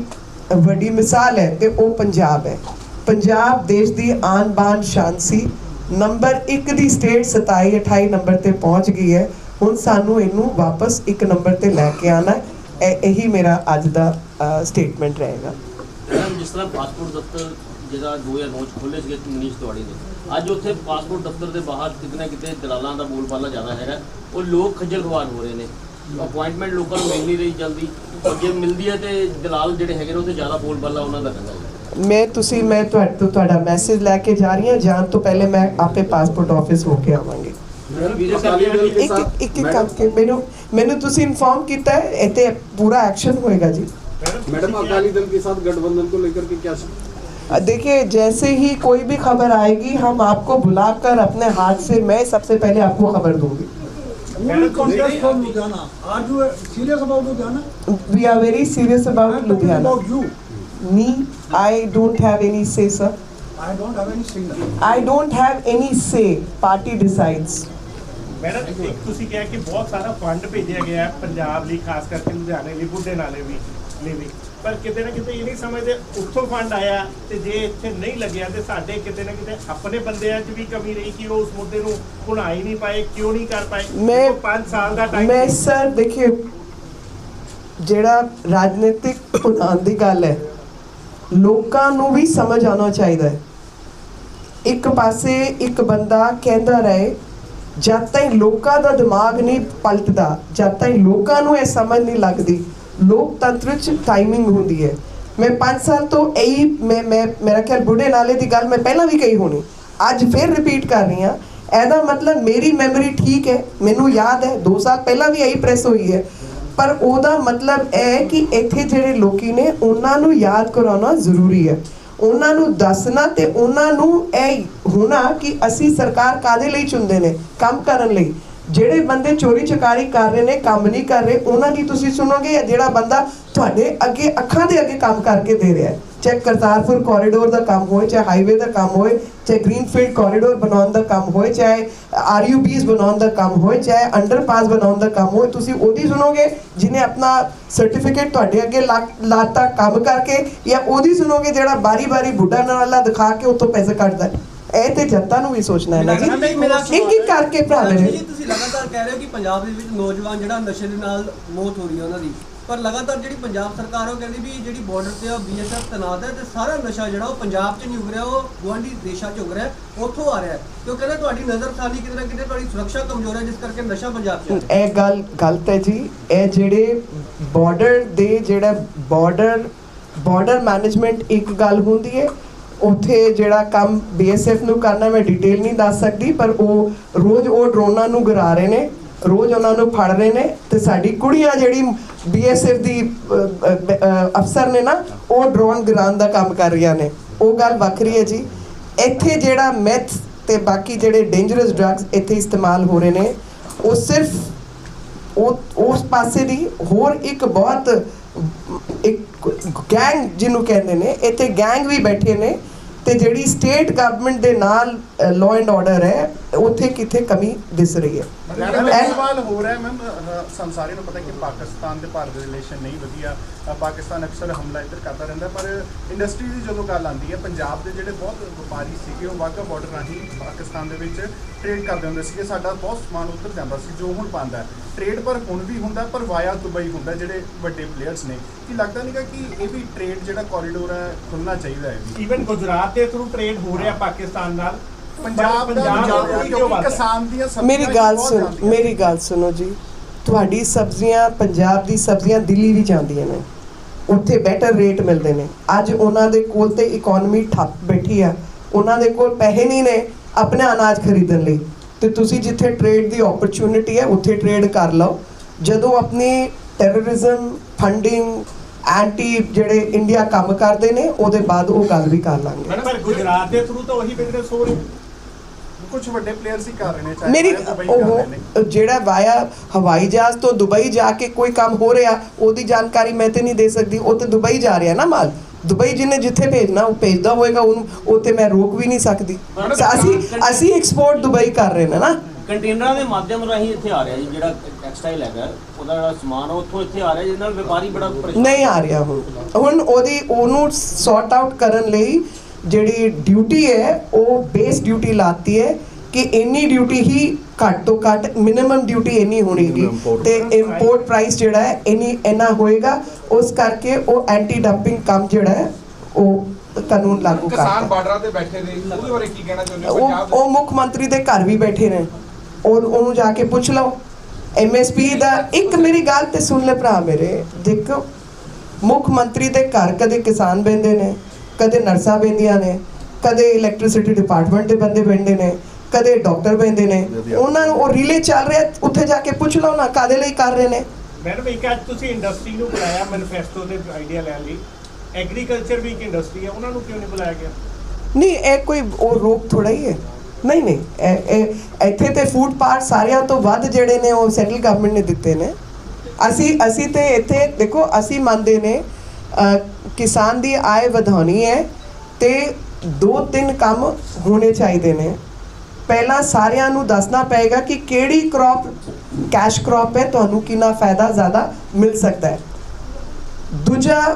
[SPEAKER 1] ਵੱਡੀ ਮਿਸਾਲ ਹੈ ਤੇ ਉਹ ਪੰਜਾਬ ਹੈ। ਪੰਜਾਬ ਦੇਸ਼ ਦੀ ਆਨ ਬਾਨ ਸ਼ਾਨ ਸੀ। ਨੰਬਰ 1 ਦੀ ਸਟੇਟ 27 28 ਨੰਬਰ ਤੇ ਪਹੁੰਚ ਗਈ ਹੈ। ਹੁਣ ਸਾਨੂੰ ਇਹਨੂੰ ਵਾਪਸ ਇੱਕ ਨੰਬਰ ਤੇ ਲੈ ਕੇ ਆਣਾ ਹੈ। ਇਹ- ਇਹੀ ਮੇਰਾ ਅੱਜ ਦਾ ਸਟੇਟਮੈਂਟ ਰਹੇਗਾ।
[SPEAKER 2] ਮੈਡਮ ਜਿਸ ਤਰ੍ਹਾਂ ਪਾਸਪੋਰਟ ਦਫ਼ਤਰ ਜਿਹੜਾ 2009 ਚ ਖੋਲ੍ਹੇ ਸੀਗੇ ਮਨੀਸ਼ ਤਿਵਾੜੀ ਨੇ, ਅੱਜ ਉੱਥੇ ਪਾਸਪੋਰਟ ਦਫ਼ਤਰ ਦੇ ਬਾਹਰ ਕਿਤੇ ਨਾ ਕਿਤੇ ਦਲਾਲਾਂ ਦਾ ਬੋਲਬਾਲਾ ਜ਼ਿਆਦਾ ਹੈਗਾ। ਉਹ ਲੋਕ ਖੱਜਲ ਖੁਆਰ ਹੋ ਰਹੇ ਨੇ। ਅਪਾਇੰਟਮੈਂਟ ਲੋਕਾਂ ਨੂੰ ਮਿਲ ਨਹੀਂ ਰਹੀ ਜਲਦੀ ਔਰ ਜੇ ਮਿਲਦੀ ਹੈ ਤੇ ਦਲਾਲ ਜਿਹੜੇ ਹੈਗੇ ਨੇ ਉੱਥੇ ਜ਼ਿਆਦਾ ਬੋਲਬਾਲਾ ਉਹਨਾਂ ਦਾ ਕਰਦਾ ਹੈ
[SPEAKER 1] ਮੈਂ ਤੁਸੀਂ ਮੈਂ ਤੁਹਾਡੇ ਤੋਂ ਤੁਹਾਡਾ ਮੈਸੇਜ ਲੈ ਕੇ ਜਾ ਰਹੀ ਹਾਂ ਜਾਣ ਤੋਂ ਪਹਿਲੇ ਮੈਂ ਆਪੇ ਪਾਸਪੋਰਟ ਆਫਿਸ ਹੋ ਕੇ ਆਵਾਂਗੀ
[SPEAKER 2] ਵੀਰੇ ਸਾਹਿਬ
[SPEAKER 1] ਇੱਕ ਇੱਕ ਇੱਕ ਇੱਕ ਕਰਕੇ ਮੈਨੂੰ ਮੈਨੂੰ ਤੁਸੀਂ ਇਨਫੋਰਮ ਕੀਤਾ ਹੈ ਇੱਥੇ ਪੂਰਾ ਐਕਸ਼ਨ ਹੋਏਗਾ ਜੀ
[SPEAKER 3] मैडम अकाली दल के साथ गठबंधन को लेकर के क्या
[SPEAKER 1] अ, देखिए जैसे ही कोई भी खबर आएगी हम आपको बुलाकर अपने हाथ से मैं सबसे पहले आपको खबर दूंगी
[SPEAKER 4] We are very serious about Ludhiana. About you.
[SPEAKER 1] Me, I don't have any say, sir.
[SPEAKER 4] I don't have any say.
[SPEAKER 1] I don't have any say. Party decides.
[SPEAKER 5] Madam ਇੱਕ ਤੁਸੀਂ ਕਿਹਾ ਕਿ ਬਹੁਤ ਸਾਰਾ ਫੰਡ ਭੇਜਿਆ गया है पंजाब ਲਈ ਖਾਸ ਕਰਕੇ ਲੁਧਿਆਣੇ ਲਈ ਬੁੱਢੇ ਨਾਲੇ ਵੀ ਲਈ ਵੀ ਪਰ ਕਿਤੇ ਨਾ ਕਿਤੇ ਇਹ ਨਹੀਂ ਸਮਝਦੇ ਉੱਥੋਂ ਫੰਡ ਆਇਆ ਤੇ ਜੇ ਇੱਥੇ ਨਹੀਂ ਲੱਗਿਆ ਤੇ ਸਾਡੇ ਕਿਤੇ ਨਾ ਕਿਤੇ ਆਪਣੇ ਬੰਦਿਆਂ 'ਚ ਵੀ ਕਮੀ ਰਹੀ ਕਿ ਉਹ ਉਸ ਮੁੱਦੇ ਨੂੰ ਭੁਲਾ ਹੀ ਨਹੀਂ ਪਾਏ ਕਿਉਂ ਨਹੀਂ ਕਰ ਪਾਏ?
[SPEAKER 1] ਮੈਂ
[SPEAKER 5] 5 ਸਾਲ ਦਾ ਟਾਈਮ
[SPEAKER 1] ਮੈਂ ਸਰ ਦੇਖਿਏ ਜਿਹੜਾ ਰਾਜਨੀਤਿਕ ਭੁਨਾਨ ਦੀ ਗੱਲ ਹੈ ਲੋਕਾਂ ਨੂੰ ਵੀ ਸਮਝ ਆਉਣਾ ਚਾਹੀਦਾ ਹੈ। ਇੱਕ ਪਾਸੇ ਇੱਕ ਬੰਦਾ ਕਹਿੰਦਾ ਰਹੇ ਜਦ ਤਾਈਂ ਲੋਕਾਂ ਦਾ ਦਿਮਾਗ ਨਹੀਂ ਪਲਟਦਾ ਜਦ ਤਾਈਂ ਲੋਕਾਂ ਨੂੰ ਇਹ ਸਮਝ ਨਹੀਂ ਲੱਗਦੀ ਲੋਕਤੰਤਰ ਚ ਟਾਈਮਿੰਗ ਹੁੰਦੀ ਹੈ। ਮੈਂ 5 ਸਾਲ ਤੋਂ ਇਹੀ ਮੈਂ ਮੈਂ ਮੇਰਾ ਖਿਆਲ ਬੁੱਢੇ ਨਾਲੇ ਦੀ ਗੱਲ ਮੈਂ ਪਹਿਲਾਂ ਵੀ ਕਹੀ ਹੋਣੀ। ਅੱਜ ਫਿਰ ਰਿਪੀਟ ਕਰ ਰਹੀ ਹਾਂ। ਇਹਦਾ ਮਤਲਬ ਮੇਰੀ ਮੈਮਰੀ ਠੀਕ ਹੈ, ਮੈਨੂੰ ਯਾਦ ਹੈ। 2 ਸਾਲ ਪਹਿਲਾਂ ਵੀ ਇਹੀ ਪ੍ਰੈਸ ਹੋਈ ਹੈ। ਪਰ ਉਹਦਾ ਮਤਲਬ ਇਹ ਹੈ ਕਿ ਇੱਥੇ ਜਿਹੜੇ ਲੋਕੀ ਨੇ, ਉਹਨਾਂ ਨੂੰ ਯਾਦ ਕਰਾਉਣਾ ਜ਼ਰੂਰੀ ਹੈ। ਉਹਨਾਂ ਨੂੰ ਦੱਸਣਾ ਤੇ ਉਹਨਾਂ ਨੂੰ ਇਹ ਹੋਣਾ ਕਿ ਅਸੀਂ ਸਰਕਾਰ ਕਾਦੇ ਲਈ ਚੁਣਦੇ ਨੇ? ਕੰਮ ਕਰਨ ਲਈ। ਜਿਹੜੇ ਬੰਦੇ ਚੋਰੀ ਚਕਾਰੀ ਕਰ ਰਹੇ ਨੇ, ਕੰਮ ਨਹੀਂ ਕਰ ਰਹੇ, ਉਹਨਾਂ ਦੀ ਤੁਸੀਂ ਸੁਣੋਗੇ ਜਾਂ ਜਿਹੜਾ ਬੰਦਾ ਤੁਹਾਡੇ ਅੱਗੇ ਅੱਖਾਂ ਦੇ ਅੱਗੇ ਕੰਮ ਕਰਕੇ ਦੇ ਰਿਹਾ ਹੈ। ਚਾਹੇ ਕਰਤਾਰਪੁਰ ਕੋਰੀਡੋਰ ਦਾ ਕੰਮ ਹੋਏ, ਚਾਹੇ ਹਾਈਵੇ ਦਾ ਕੰਮ ਹੋਏ, ਚਾਹੇ ਗ੍ਰੀਨਫੀਲਡ ਕੋਰੀਡੋਰ ਬਣਾਉਣ ਦਾ ਕੰਮ ਹੋਏ, ਚਾਹੇ ਆਰਯੂਬੀਸ ਬਣਾਉਣ ਦਾ ਕੰਮ ਹੋਏ, ਚਾਹੇ ਅੰਡਰਪਾਸ ਬਣਾਉਣ ਦਾ ਕੰਮ ਹੋਏ, ਤੁਸੀਂ ਉਹਦੀ ਸੁਣੋਗੇ ਜਿਹਨੇ ਆਪਣਾ ਸਰਟੀਫਿਕੇਟ ਤੁਹਾਡੇ ਅੱਗੇ ਲਾ- ਲਾਤਾ ਕੰਮ ਕਰਕੇ ਜਾਂ ਉਹਦੀ ਸੁਣੋਗੇ ਜਿਹੜਾ ਬਾਰੀ-ਬਾਰੀ ਬੁੱਢਾ ਨਾਲਾ ਦਿਖਾ ਕੇ ਉੱਥੋਂ ਪੈਸੇ ਕੱਢਦਾ ਇਹ ਤੇ ਜਨਤਾ ਨੂੰ ਵੀ ਸੋਚਣਾ ਹੈ ਨਾ ਜੀ। ਇੱਕ ਇੱਕ ਕਰਕੇ ਭਰਾ ਮੇਰੇ
[SPEAKER 6] ਜੀ ਤੁਸੀਂ ਲਗਾਤਾਰ ਕਹਿ ਰਹੇ ਹੋ ਕਿ ਪੰਜਾਬ ਦੇ ਵਿੱਚ ਨੌਜਵਾਨ ਜਿਹੜਾ ਨਸ਼ੇ ਦੇ ਨਾਲ ਮੌਤ ਹੋ ਰਹੀ ਹੈ ਉਹਨਾਂ ਦੀ। ਪਰ ਲਗਾਤਾਰ ਜਿਹੜੀ ਪੰਜਾਬ ਸਰਕਾਰ ਉਹ ਕਹਿੰਦੀ ਵੀ ਜਿਹੜੀ ਬਾਰਡਰ ਤੇ ਆ ਬੀਐਸਐਫ ਤੈਨਾਤ ਹੈ ਤੇ ਸਾਰਾ ਨਸ਼ਾ ਜਿਹੜਾ ਉਹ ਪੰਜਾਬ 'ਚ ਨਹੀਂ ਉਗ ਰਿਹਾ ਉਹ ਗੁਆਂਢੀ ਦੇਸ਼ਾਂ 'ਚ ਉਗ ਰਿਹਾ ਉੱਥੋਂ ਆ ਰਿਹਾ ਕਿਉਂ ਕਹਿੰਦੇ ਤੁਹਾਡੀ ਨਜ਼ਰਸਾਨੀ ਕਿਤੇ ਨਾ ਕਿਤੇ ਤੁਹਾਡੀ ਸੁਰੱਖਿਆ ਕਮਜ਼ੋਰ ਹੈ ਜਿਸ ਕਰਕੇ ਨਸ਼ਾ ਪੰਜਾਬ 'ਚ
[SPEAKER 1] ਇਹ ਗੱਲ ਗਲਤ ਹੈ ਜੀ। ਇਹ ਜਿਹੜੇ ਬਾਰਡਰ ਦੇ ਜਿਹੜਾ ਬਾਰਡਰ ਬਾਰਡਰ ਮੈਨੇਜਮੈਂਟ ਇੱਕ ਗੱਲ ਹੁੰਦੀ ਹੈ ਉੱਥੇ ਜਿਹੜਾ ਕੰਮ ਬੀਐਸਐਫ ਨੂੰ ਕਰਨਾ ਮੈਂ ਡਿਟੇਲ ਨਹੀਂ ਦੱਸ ਸਕਦੀ ਪਰ ਉਹ ਰੋਜ਼ ਉਹ ਡਰੋਨਾਂ ਨੂੰ ਗਰਾ ਰਹੇ ਨੇ ਰੋਜ਼ ਉਹਨਾਂ ਨੂੰ ਫੜ ਰਹੇ ਨੇ ਤੇ ਸਾਡੀ ਕੁੜੀਆਂ ਜਿਹੜੀ ਬੀਐਸਐਫ ਦੀ ਅ, ਅ, ਅਫਸਰ ਨੇ ਨਾ ਉਹ ਡਰੋਨ ਗਿਰਾਉਣ ਦਾ ਕੰਮ ਕਰ ਰਹੀਆਂ ਨੇ। ਉਹ ਗੱਲ ਵੱਖਰੀ ਹੈ ਜੀ। ਇੱਥੇ ਜਿਹੜਾ ਮੈਥ ਤੇ ਬਾਕੀ ਜਿਹੜੇ ਡੇਂਜਰਸ ਡਰੱਗਸ ਇੱਥੇ ਇਸਤੇਮਾਲ ਹੋ ਰਹੇ ਨੇ ਉਹ ਸਿਰਫ ਉਹ ਉਸ ਪਾਸੇ ਦੀ ਹੋਰ ਇੱਕ ਬਹੁਤ ਇੱਕ ਗੈਂਗ ਜਿਹਨੂੰ ਕਹਿੰਦੇ ਨੇ ਇੱਥੇ ਗੈਂਗ ਵੀ ਬੈਠੇ ਨੇ ਤੇ ਜਿਹੜੀ ਸਟੇਟ ਗਵਰਨਮੈਂਟ ਦੇ ਨਾਲ ਲਾਅ ਐਂਡ ਆਰਡਰ ਹੈ ਉੱਥੇ ਕਿਥੇ ਕਮੀ ਦਿਸ ਰਹੀ ਹੈ?
[SPEAKER 7] ਮੈਡਮ ਸਵਾਲ ਹੋ ਰਿਹਾ ਮੈਮ ਸਾਨੂੰ ਸਾਰਿਆਂ ਨੂੰ ਪਤਾ ਕਿ ਪਾਕਿਸਤਾਨ ਤੇ ਭਾਰਤ ਦੇ ਰਿਲੇਸ਼ਨ ਨਹੀਂ ਵਧੀਆ ਪਾਕਿਸਤਾਨ ਅਕਸਰ ਹਮਲਾ ਇੱਧਰ ਕਰਦਾ ਰਹਿੰਦਾ ਪਰ ਇੰਡਸਟਰੀ ਦੀ ਜਦੋਂ ਗੱਲ ਆਉਂਦੀ ਹੈ ਪੰਜਾਬ ਦੇ ਜਿਹੜੇ ਬਹੁਤ ਵਪਾਰੀ ਸੀਗੇ ਉਹ ਵਾਹਗਾ ਬਾਰਡਰ ਰਾਹੀਂ ਪਾਕਿਸਤਾਨ ਦੇ ਵਿੱਚ ਟ੍ਰੇਡ ਕਰਦੇ ਹੁੰਦੇ ਸੀਗੇ। ਸਾਡਾ ਬਹੁਤ ਸਮਾਨ ਉੱਧਰ ਜਾਂਦਾ ਸੀ ਜੋ ਹੁਣ ਪਾਉਂਦਾ ਹੈ। ਟ੍ਰੇਡ ਪਰ ਹੁਣ ਵੀ ਹੁੰਦਾ ਪਰ ਵਾਇਆ ਦੁਬਈ ਹੁੰਦਾ ਜਿਹੜੇ ਵੱਡੇ ਪਲੇਅਰਸ ਨੇ। ਕੀ ਲੱਗਦਾ ਨਹੀਂਗਾ ਕਿ ਇਹ ਵੀ ਟ੍ਰੇਡ ਜਿਹੜਾ ਕੋਰੀਡੋਰ ਹੈ ਖੁੱਲਣਾ ਚਾਹੀਦਾ ਹੈ?
[SPEAKER 5] ਈਵਨ ਗੁਜਰਾਤ ਦੇ ਥਰੂ ਟ੍ਰੇਡ ਹੋ ਰਿਹਾ ਪਾਕਿਸਤਾਨ ਨਾਲ
[SPEAKER 7] ਪੰਜਾਬ ਦਾ
[SPEAKER 5] ਪੰਜਾਬ
[SPEAKER 7] ਪੰਜਾਬ
[SPEAKER 5] ਦਾ
[SPEAKER 7] ਦੀ
[SPEAKER 5] ਕਿਉਂ ਵੱਧ ਹੈ?
[SPEAKER 7] ਕਿਸਾਨ ਦੀਆਂ
[SPEAKER 1] ਮੇਰੀ ਗੱਲ ਸੁਣ। ਮੇਰੀ ਗੱਲ ਸੁਣੋ ਜੀ। ਤੁਹਾਡੀ ਸਬਜ਼ੀਆਂ ਪੰਜਾਬ ਦੀ ਸਬਜ਼ੀਆਂ ਦਿੱਲੀ ਵੀ ਜਾਂਦੀਆਂ ਨੇ। ਉੱਥੇ ਬੈਟਰ ਰੇਟ ਮਿਲਦੇ ਨੇ। ਅੱਜ ਉਹਨਾਂ ਦੇ ਕੋਲ ਤੇ ਇਕਨੋਮੀ ਠੱਪ ਬੈਠੀ ਆ। ਉਹਨਾਂ ਦੇ ਕੋਲ ਪੈਸੇ ਨਹੀਂ ਨੇ ਆਪਣਾ ਅਨਾਜ ਖਰੀਦਣ ਲਈ। ਤੇ ਤੁਸੀਂ ਜਿੱਥੇ ਟ੍ਰੇਡ ਦੀ ਓਪਰਚੁਨਿਟੀ ਹੈ, ਉੱਥੇ ਟ੍ਰੇਡ ਕਰ ਲਓ। ਜਦੋਂ ਆਪਣੀ ਟੈਰਰਿਜ਼ਮ ਫੰਡਿੰਗ ਐਂਟੀ ਜਿਹੜੇ ਇੰਡੀਆ ਕੰਮ ਕਰਦੇ ਨੇ, ਉਹਦੇ ਬਾਅਦ ਉਹ ਗੱਲ ਵੀ ਕਰ ਲਾਂਗੇ।
[SPEAKER 5] ਪਰ ਗੁਜਰਾਤ ਦੇ ਥਰੂ ਤਾਂ ਉਹੀ ਬਿਜ਼ਨਸ ਹੋ ਰਿਹਾ।
[SPEAKER 7] ਕੁਝ ਵੱਡੇ ਪਲੇਅਰਸ ਹੀ ਕਰ ਰਹੇ ਨੇ ਚਾਹੇ
[SPEAKER 1] ਮੇਰੀ
[SPEAKER 7] ਦੁਬਈ ਕਰ ਰਹੇ ਨੇ।
[SPEAKER 1] ਉਹ ਜਿਹੜਾ ਵਾਇਆ ਹਵਾਈ ਜਹਾਜ਼ ਤੋਂ ਦੁਬਈ ਜਾ ਕੇ ਕੋਈ ਕੰਮ ਹੋ ਰਿਹਾ ਉਹਦੀ ਜਾਣਕਾਰੀ ਮੈਂ ਤੇ ਨਹੀਂ ਦੇ ਸਕਦੀ। ਉਹ ਤੇ ਦੁਬਈ ਜਾ ਰਿਹਾ ਨਾ ਮਾਲ। ਦੁਬਈ ਜਿਹਨੇ ਜਿੱਥੇ ਭੇਜਣਾ ਉਹ ਭੇਜਦਾ ਹੋਏਗਾ ਉਹਨੂੰ ਉਹ ਤੇ ਮੈਂ ਰੋਕ ਵੀ ਨਹੀਂ ਸਕਦੀ। ਅਸੀਂ ਅਸੀਂ ਐਕਸਪੋਰਟ ਦੁਬਈ ਕਰ ਰਹੇ ਨੇ ਨਾ।
[SPEAKER 2] ਕੰਟੇਨਰਾਂ ਦੇ ਮਾਧਿਅਮ ਰਾਹੀਂ ਇੱਥੇ ਆ ਰਿਹਾ ਜੀ ਜਿਹੜਾ ਟੈਕਸਟਾਈਲ ਹੈਗਾ। ਉਹਦਾ ਜਿਹੜਾ ਸਮਾਨ ਆ ਉੱਥੋਂ ਇੱਥੇ ਆ ਰਿਹਾ ਜਿਹਦੇ ਨਾਲ ਵਪਾਰੀ ਬੜਾ ਪਰੇਸ਼ਾਨ
[SPEAKER 1] ਨਹੀਂ ਆ ਰਿਹਾ ਹੁਣ। ਹੁਣ ਉਹਦੀ ਉਹਨੂੰ ਸੌਰਟ ਆਊਟ ਕਰਨ ਲਈ ਜਿਹੜੀ ਡਿਊਟੀ ਹੈ ਉਹ ਬੇਸ ਡਿਊਟੀ ਲਾਤੀ ਹੈ ਕਿ ਇੰਨੀ ਡਿਊਟੀ ਹੀ ਘੱਟ ਤੋਂ ਘੱਟ ਮਿਨੀਮਮ ਡਿਊਟੀ ਇੰਨੀ ਹੋਣੀਗੀ। ਤੇ ਇੰਪੋਰਟ ਪ੍ਰਾਈਸ ਜਿਹੜਾ ਹੈ ਇੰਨੀ ਇੰਨਾ ਹੋਏਗਾ ਉਸ ਕਰਕੇ ਉਹ ਐਂਟੀ ਡੰਪਿੰਗ ਕੰਮ ਜਿਹੜਾ ਹੈ ਉਹ ਕਾਨੂੰਨ ਲਾਗੂ
[SPEAKER 8] ਕਿਸਾਨ
[SPEAKER 1] ਕਰਦਾ
[SPEAKER 8] ਬਾਰਡਰਾਂ ਤੇ ਬੈਠੇ ਨੇ ਉਹਦੇ ਬਾਰੇ ਕੀ ਕਹਿਣਾ ਚਾਹੁੰਦੇ ਹੋ?
[SPEAKER 1] ਉਹ
[SPEAKER 8] ਪੰਜਾਬ
[SPEAKER 1] ਉਹ ਮੁੱਖ ਮੰਤਰੀ ਦੇ ਘਰ ਵੀ ਬੈਠੇ ਨੇ। ਉਹ ਉਹਨੂੰ ਜਾ ਕੇ ਪੁੱਛ ਲਓ। ਐਮਐਸਪੀ ਦਾ ਇੱਕ ਮੇਰੀ ਗੱਲ ਤੇ ਸੁਣ ਲੈ ਭਰਾ ਮੇਰੇ। ਦੇਖੋ ਮੁੱਖ ਮੰਤਰੀ ਦੇ ਘਰ ਕਦੇ ਕਿਸਾਨ ਬੈਂਦੇ ਨੇ। ਕਦੇ ਨਰਸਾਂ ਬੈਂਦੀਆਂ ਨੇ ਕਦੇ ਇਲੈਕਟ੍ਰਿਸਿਟੀ ਡਿਪਾਰਟਮੈਂਟ ਦੇ ਬੰਦੇ ਬੈਂਦੇ ਨੇ ਕਦੇ ਡਾਕਟਰ ਬੈਂਦੇ ਨੇ ਉਹਨਾਂ ਨੂੰ ਉਹ ਰਿਲੇ ਚੱਲ ਰਿਹਾ ਉੱਥੇ ਜਾ ਕੇ ਪੁੱਛ ਲਓ ਨਾ ਕਾਦੇ ਲਈ ਕਰ ਰਹੇ ਨੇ।
[SPEAKER 5] ਮੈਡਮ ਇੱਕ ਅੱਜ ਤੁਸੀਂ ਇੰਡਸਟਰੀ ਨੂੰ ਬੁਲਾਇਆ ਮੈਨੀਫੈਸਟੋ ਦੇ ਆਈਡੀਆ ਲੈਣ ਲਈ। ਐਗਰੀਕਲਚਰ ਵੀ ਇੱਕ ਇੰਡਸਟਰੀ ਹੈ ਉਹਨਾਂ ਨੂੰ ਕਿਉਂ ਨਹੀਂ ਬੁਲਾਇਆ ਗਿਆ?
[SPEAKER 1] ਨਹੀਂ ਇਹ ਕੋਈ ਉਹ ਰੋਕ ਥੋੜਾ ਹੀ ਹੈ। ਨਹੀਂ ਨਹੀਂ ਇਹ ਇੱਥੇ ਤੇ ਫੂਡ ਪਾਰਕ ਸਾਰਿਆਂ ਤੋਂ ਵੱਧ ਜਿਹੜੇ ਨੇ ਉਹ ਸੈਂਟਰਲ ਗਵਰਨਮੈਂਟ ਨੇ ਦਿੱਤੇ ਨੇ। ਅਸੀਂ ਅਸੀਂ ਤੇ ਇੱਥੇ ਦੇਖੋ ਅਸੀਂ ਮੰਨਦੇ ਨੇ ਕਿਸਾਨ ਦੀ ਆਏ ਵਧਾਉਣੀ ਹੈ ਤੇ ਦੋ ਤਿੰਨ ਕੰਮ ਹੋਣੇ ਚਾਹੀਦੇ ਨੇ। ਪਹਿਲਾਂ ਸਾਰਿਆਂ ਨੂੰ ਦੱਸਣਾ ਪਏਗਾ ਕਿ ਕਿਹੜੀ ਕ੍ਰੌਪ ਕੈਸ਼ ਕ੍ਰੌਪ ਹੈ, ਤੁਹਾਨੂੰ ਕਿੰਨਾ ਫਾਇਦਾ ਜ਼ਿਆਦਾ ਮਿਲ ਸਕਦਾ ਹੈ। ਦੂਜਾ,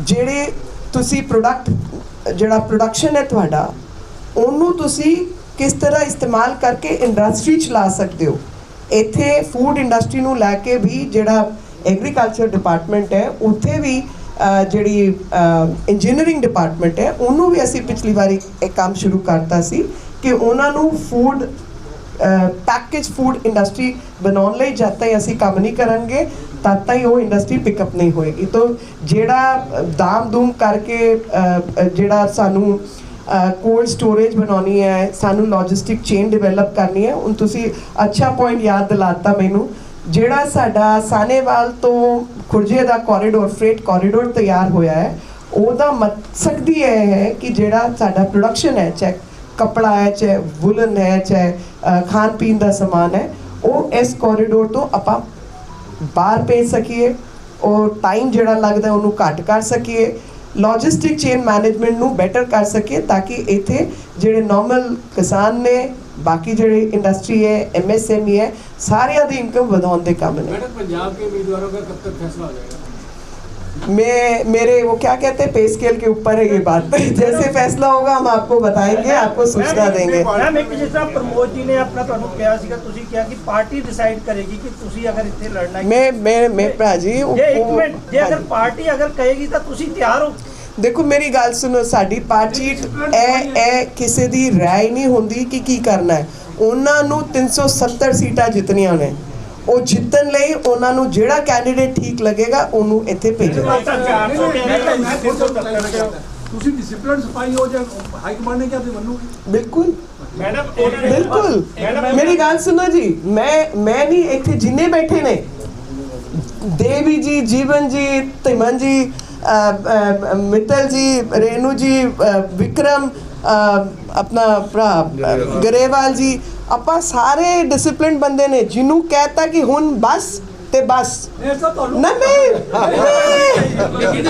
[SPEAKER 1] ਜਿਹੜੇ ਤੁਸੀਂ ਪ੍ਰੋਡਕਟ ਜਿਹੜਾ ਪ੍ਰੋਡਕਸ਼ਨ ਹੈ ਤੁਹਾਡਾ, ਉਹਨੂੰ ਤੁਸੀਂ ਕਿਸ ਤਰ੍ਹਾਂ ਇਸਤੇਮਾਲ ਕਰਕੇ ਇੰਡਸਟਰੀ ਚਲਾ ਸਕਦੇ ਹੋ। ਇੱਥੇ ਫੂਡ ਇੰਡਸਟਰੀ ਨੂੰ ਲੈ ਕੇ ਵੀ ਜਿਹੜਾ ਐਗਰੀਕਲਚਰ ਡਿਪਾਰਟਮੈਂਟ ਹੈ, ਉੱਥੇ ਵੀ ਜਿਹੜੀ ਇੰਜੀਨੀਅਰਿੰਗ ਡਿਪਾਰਟਮੈਂਟ ਹੈ, ਉਹਨੂੰ ਵੀ ਅਸੀਂ ਪਿਛਲੀ ਵਾਰੀ ਇਹ ਕੰਮ ਸ਼ੁਰੂ ਕਰਤਾ ਸੀ ਕਿ ਉਹਨਾਂ ਨੂੰ ਫੂਡ ਪੈਕੇਜ ਫੂਡ ਇੰਡਸਟਰੀ ਬਣਾਉਣ ਲਈ ਜਦ ਤਾਈਂ ਅਸੀਂ ਕੰਮ ਨਹੀਂ ਕਰਾਂਗੇ ਤਦ ਤਾਈਂ ਉਹ ਇੰਡਸਟਰੀ ਪਿਕਅਪ ਨਹੀਂ ਹੋਏਗੀ। ਤੋਂ ਜਿਹੜਾ ਦਾਮ ਦੂਮ ਕਰਕੇ ਜਿਹੜਾ ਸਾਨੂੰ ਕੋਲਡ ਸਟੋਰੇਜ ਬਣਾਉਣੀ ਹੈ, ਸਾਨੂੰ ਲੌਜਿਸਟਿਕ ਚੇਨ ਡਿਵੈਲਪ ਕਰਨੀ ਹੈ, ਹੁਣ ਤੁਸੀਂ ਅੱਛਾ ਪੁਆਇੰਟ ਯਾਦ ਦਿਲਾਤਾ ਮੈਨੂੰ ਜਿਹੜਾ ਸਾਡਾ ਸਾਨੇਵਾਲ ਤੋਂ ਖੁਰਜੇ ਦਾ ਕੋਰੀਡੋਰ ਫਰੇਟ ਕੋਰੀਡੋਰ ਤਿਆਰ ਹੋਇਆ ਹੈ, ਉਹਦਾ ਮਕਸਦ ਹੀ ਇਹ ਹੈ ਕਿ ਜਿਹੜਾ ਸਾਡਾ ਪ੍ਰੋਡਕਸ਼ਨ ਹੈ, ਚਾਹੇ ਕਪੜਾ ਹੈ, ਚਾਹੇ ਵੁਲਨ ਹੈ, ਚਾਹੇ ਖਾਣ ਪੀਣ ਦਾ ਸਮਾਨ ਹੈ, ਉਹ ਇਸ ਕੋਰੀਡੋਰ ਤੋਂ ਆਪਾਂ ਬਾਹਰ ਭੇਜ ਸਕੀਏ, ਉਹ ਟਾਈਮ ਜਿਹੜਾ ਲੱਗਦਾ ਉਹਨੂੰ ਘੱਟ ਕਰ ਸਕੀਏ ਲੌਜਿਸਟਿਕ ਚੇਨ ਮੈਨੇਜਮੈਂਟ ਨੂੰ ਬੈਟਰ ਕਰ ਸਕੇ ਤਾਂ ਕਿ ਇੱਥੇ ਜਿਹੜੇ ਨਾਰਮਲ ਕਿਸਾਨ ਨੇ, ਬਾਕੀ ਜਿਹੜੇ ਇੰਡਸਟਰੀ ਹੈ ਐਮਐਸਐਮਈ ਹੈ, ਸਾਰਿਆਂ ਦੀ ਇਨਕਮ ਵਧਾਉਣ ਦੇ ਕੰਮ ਨੇ।
[SPEAKER 3] ਮੈਡਮ, ਪੰਜਾਬ ਦੇ ਉਮੀਦਵਾਰਾਂ ਦਾ ਕਦ ਤੱਕ ਫੈਸਲਾ ਹੋ ਜਾਏਗਾ।
[SPEAKER 1] मैं मेरे वो क्या कहते हैं पे स्केल के ऊपर है ये बात जैसे फैसला होगा हम आपको बताएंगे आपको सूचना देंगे
[SPEAKER 4] ਮੈਮ ਇੱਕ ਜਿਸ ਤਰ੍ਹਾਂ ਪ੍ਰਮੋਦ ਜੀ ਨੇ ਆਪਣਾ ਤੁਹਾਨੂੰ ਕਿਹਾ ਸੀਗਾ ਤੁਸੀਂ ਕਿਹਾ ਕਿ ਪਾਰਟੀ ਡਿਸਾਈਡ ਕਰੇਗੀ ਕਿ ਤੁਸੀਂ ਅਗਰ ਇੱਥੇ ਲੜਨਾ ਹੈ
[SPEAKER 1] मैं मैं मैं भरा जी वो-
[SPEAKER 4] ਜੇ ਇੱਕ
[SPEAKER 1] वो-
[SPEAKER 4] ਮਿੰਟ ਜੇ
[SPEAKER 1] हाँ
[SPEAKER 4] ਅਗਰ
[SPEAKER 1] जी।
[SPEAKER 4] ਪਾਰਟੀ ਅਗਰ ਕਹੇਗੀ ਤਾਂ ਤੁਸੀਂ ਤਿਆਰ ਹੋ
[SPEAKER 1] ਦੇਖੋ ਮੇਰੀ ਗੱਲ ਸੁਣੋ ਸਾਡੀ ਪਾਰਟੀ ਇਹ ਇਹ ਕਿਸੇ ਦੀ ਰਾਏ ਨਹੀਂ ਹੁੰਦੀ ਕਿ ਕੀ ਕਰਨਾ ਹੈ ਉਹਨਾਂ ਨੂੰ 370 ਸੀਟਾਂ ਜਿੱਤਣੀਆਂ ਨੇ ਉਹ ਜਿੱਤਣ ਲਈ ਉਹਨਾਂ ਨੂੰ ਜਿਹੜਾ ਕੈਂਡੀਡੇਟ ਠੀਕ ਲੱਗੇਗਾ ਉਹਨੂੰ ਇੱਥੇ ਭੇਜਣਾ
[SPEAKER 4] ਤੁਸੀਂ 370 ਤੇ ਹੋ।
[SPEAKER 9] ਤੁਸੀਂ ਡਿਸਪਲਿਨ ਸਫ਼ਾਈ ਹੋ ਜਾਂ ਹਾਈ ਕਮਾਂਡ ਨੇ ਕਿਹਾ ਤੁਸੀਂ ਮੰਨੋਗੇ?
[SPEAKER 1] ਬਿਲਕੁਲ।
[SPEAKER 5] ਮੈਡਮ ਉਹਨਾਂ ਨੇ
[SPEAKER 1] ਬਿਲਕੁਲ। ਮੇਰੀ ਗੱਲ ਸੁਣੋ ਜੀ ਮੈਂ ਮੈਂ ਨਹੀਂ ਇੱਥੇ ਜਿੰਨੇ ਬੈਠੇ ਨੇ। ਦੇਵੀ ਜੀ ਜੀਵਨ ਜੀ ਧਿਮਨ ਜੀ ਮਿੱਤਲ ਜੀ ਰੇਨੂ ਜੀ ਵਿਕਰਮ ਆਪਣਾ ਭਰਾ ਗਰੇਵਾਲ ਜੀ ਆਪਾਂ ਸਾਰੇ ਡਿਸਪਲਿਨ ਬੰਦੇ ਨੇ ਜਿਹਨੂੰ ਕਹਿਤਾ ਕਿ ਹੁਣ ਬਸ ਤੇ ਬਸ। ਨਾ ਨਹੀਂ।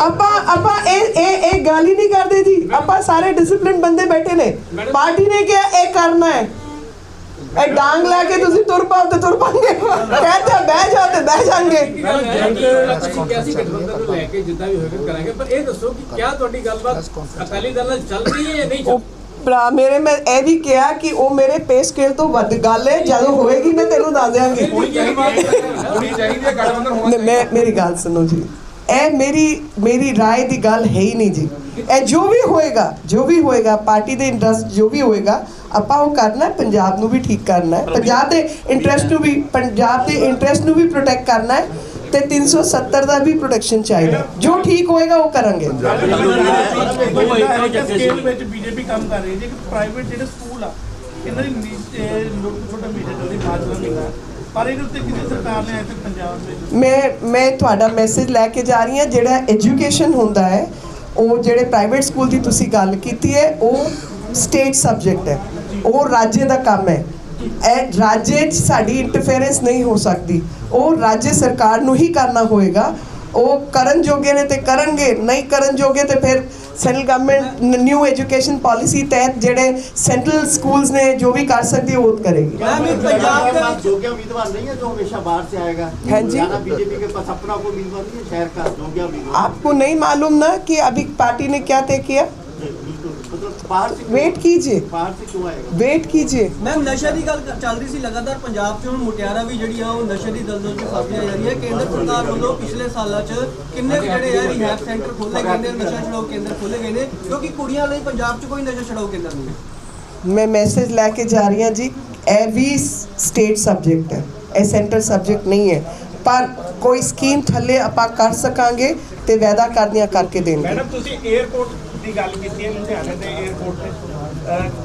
[SPEAKER 1] ਆਪਾਂ ਆਪਾਂ ਇਹ ਇਹ ਇਹ ਗੱਲ ਹੀ ਨਹੀਂ ਕਰਦੇ ਜੀ। ਆਪਾਂ ਸਾਰੇ ਡਿਸਪਲਿਨ ਬੰਦੇ ਬੈਠੇ ਨੇ। ਪਾਰਟੀ ਨੇ ਕਿਹਾ ਇਹ ਕਰਨਾ ਹੈ। ਇਹ ਡਾਂਗ ਲੈ ਕੇ ਤੁਸੀਂ ਤੁਰ ਪਾਓ ਤੇ ਤੁਰ ਪਾਂਗੇ ਕਹਿੰਦੇ ਬਹਿ ਜਾਓ ਤੇ ਬਹਿ ਜਾਣਗੇ।
[SPEAKER 3] ਅਸੀਂ ਕਿਹਾ ਸੀ ਗਠਬੰਧਨ ਨੂੰ ਲੈ ਕੇ ਜਿੱਦਾਂ ਵੀ ਹੋਏਗਾ ਕਰਾਂਗੇ ਪਰ ਇਹ ਦੱਸੋ ਕਿ ਕਿਆ ਤੁਹਾਡੀ ਗੱਲਬਾਤ ਅਕਾਲੀ ਦਲ ਨਾਲ ਚੱਲ ਰਹੀ ਹੈ ਜਾਂ ਨਹੀਂ ਚੱਲ
[SPEAKER 1] ਉਹ ਭਰਾ ਮੇਰੇ ਮੈਂ ਇਹ ਵੀ ਕਿਹਾ ਕਿ ਉਹ ਮੇਰੇ ਪੇ ਸਕੇਲ ਤੋਂ ਵੱਧ ਗੱਲ ਹੈ ਜਦੋਂ ਹੋਏਗੀ ਮੈਂ ਤੈਨੂੰ ਦੱਸ ਦਿਆਂਗੀ
[SPEAKER 8] ਹੋਣੀ ਚਾਹੀਦੀ ਹੈ ਹੋਣੀ ਚਾਹੀਦੀ ਹੈ ਗਠਬੰਧਨ ਹੋਣਾ
[SPEAKER 1] ਨਹੀਂ, ਮੈਂ ਮੇਰੀ ਗੱਲ ਸੁਣੋ ਜੀ ਇਹ ਮੇਰੀ ਮੇਰੀ رائے ਦੀ ਗੱਲ ਹੈ ਹੀ ਨਹੀਂ ਜੀ ਇਹ ਜੋ ਵੀ ਹੋਏਗਾ ਜੋ ਵੀ ਹੋਏਗਾ ਪਾਰਟੀ ਦੇ ਇੰਟਰਸਟ ਜੋ ਵੀ ਹੋਏਗਾ ਆਪਾਂ ਉਹ ਕਰਨਾ ਹੈ ਪੰਜਾਬ ਨੂੰ ਵੀ ਠੀਕ ਕਰਨਾ ਹੈ ਪੰਜਾਬ ਦੇ ਇੰਟਰਸਟ ਨੂੰ ਵੀ ਪੰਜਾਬ ਦੇ ਇੰਟਰਸਟ ਨੂੰ ਵੀ ਪ੍ਰੋਟੈਕਟ ਕਰਨਾ ਹੈ ਤੇ 370 ਦਾ ਵੀ ਪ੍ਰੋਟੈਕਸ਼ਨ ਚਾਹੀਦਾ। ਜੋ ਠੀਕ ਹੋਏਗਾ ਉਹ ਕਰਾਂਗੇ।
[SPEAKER 2] ਉਹ ਇੱਕ ਉਹ ਚੱਕੇ ਸੀ
[SPEAKER 4] ਸਕੇਲ ਵਿੱਚ ਬੀਜੇਪੀ ਕੰਮ ਕਰ ਰਹੀ ਹੈ। ਜੇ ਪ੍ਰਾਈਵੇਟ ਜਿਹੜੇ ਸਕੂਲ ਆ ਇਹਨਾਂ ਦੀ ਨੀਚ ਲੋਕ ਛੋਟਾ ਮੀਟਰ ਜਲਦੀ ਬਾਅਦ ਮਿਲਦਾ ਪਰ ਇਹਦੇ ਉੱਤੇ ਕਿਸੇ ਸਰਕਾਰ ਨੇ ਅਜੇ ਤੱਕ ਪੰਜਾਬ ਵਿੱਚ
[SPEAKER 1] ਮੈਂ ਮੈਂ ਤੁਹਾਡਾ ਮੈਸੇਜ ਲੈ ਕੇ ਜਾ ਰਹੀ ਹਾਂ। ਜਿਹੜਾ ਐਜੂਕੇਸ਼ਨ ਹੁੰਦਾ ਹੈ ਉਹ ਜਿਹੜੇ ਪ੍ਰਾਈਵੇਟ ਸਕੂਲ ਦੀ ਤੁਸੀਂ ਗੱਲ ਕੀਤੀ ਹੈ ਉਹ ਸਟੇਟ ਸਬਜੈਕਟ ਹੈ। ਉਹ ਰਾਜ ਦਾ ਕੰਮ ਹੈ। ਇਹ ਰਾਜ 'ਚ ਸਾਡੀ ਇੰਟਰਫੇਰੈਂਸ ਨਹੀਂ ਹੋ ਸਕਦੀ ਉਹ ਰਾਜ ਸਰਕਾਰ ਨੂੰ ਹੀ ਕਰਨਾ ਹੋਏਗਾ ਉਹ ਕਰਨ ਜੋਗੇ ਨੇ ਤੇ ਕਰਨਗੇ ਨਹੀਂ ਕਰਨ ਜੋਗੇ ਤੇ ਫਿਰ central government new education policy ਤਹਿਤ ਜਿਹੜੇ ਸੈਂਟਰਲ ਸਕੂਲਸ ਨੇ ਜੋ ਵੀ ਕਰ ਸਕਦੀ ਹੈ ਉਹ ਕਰੇਗੀ
[SPEAKER 6] ਮੈਮ ਇਹ ਪੰਜਾਬ ਦੇ
[SPEAKER 10] पास जोग्य उम्मीदवार नहीं है जो हमेशा बाहर से आएगा
[SPEAKER 1] हाँ जी।
[SPEAKER 10] हरियाणा बीजेपी के पास अपना कोई उम्मीदवार नहीं है शहर का जोग्य उम्मीदवार
[SPEAKER 1] आपको नहीं मालूम ना कि अभी पार्टी ने क्या तय किया वेट कीजिए। वेट कीजिए।
[SPEAKER 6] मैम नशे की गल चल रही थी लगातार पंजाब से हम मुटियारा भी जी नशे की दलदल च फसिया सरकार वालों पिछले साल किन्ने जड़े सेंटर खोले गए हैं नशा छुड़ाओ केंद्र खोले गए हैं क्योंकि कुड़ियों लंजाब कोई नशा
[SPEAKER 1] छुड़ाओ केंद्र नहीं मैं मैसेज लैके जा रही हूँ जी ए भी स्टेट सबजैक्ट है ए सेंटर सबजैक्ट नहीं है पर कोई स्कीम थले आप कर सकेंगे तो वैदा कर
[SPEAKER 5] दिया करके देंगे। मैडम एयरपोर्ट ਦੀ ਗੱਲ ਕੀਤੀ ਹੈ ਲੁਧਿਆਣੇ ਦੇ 에어ਪੋਰਟ ਤੇ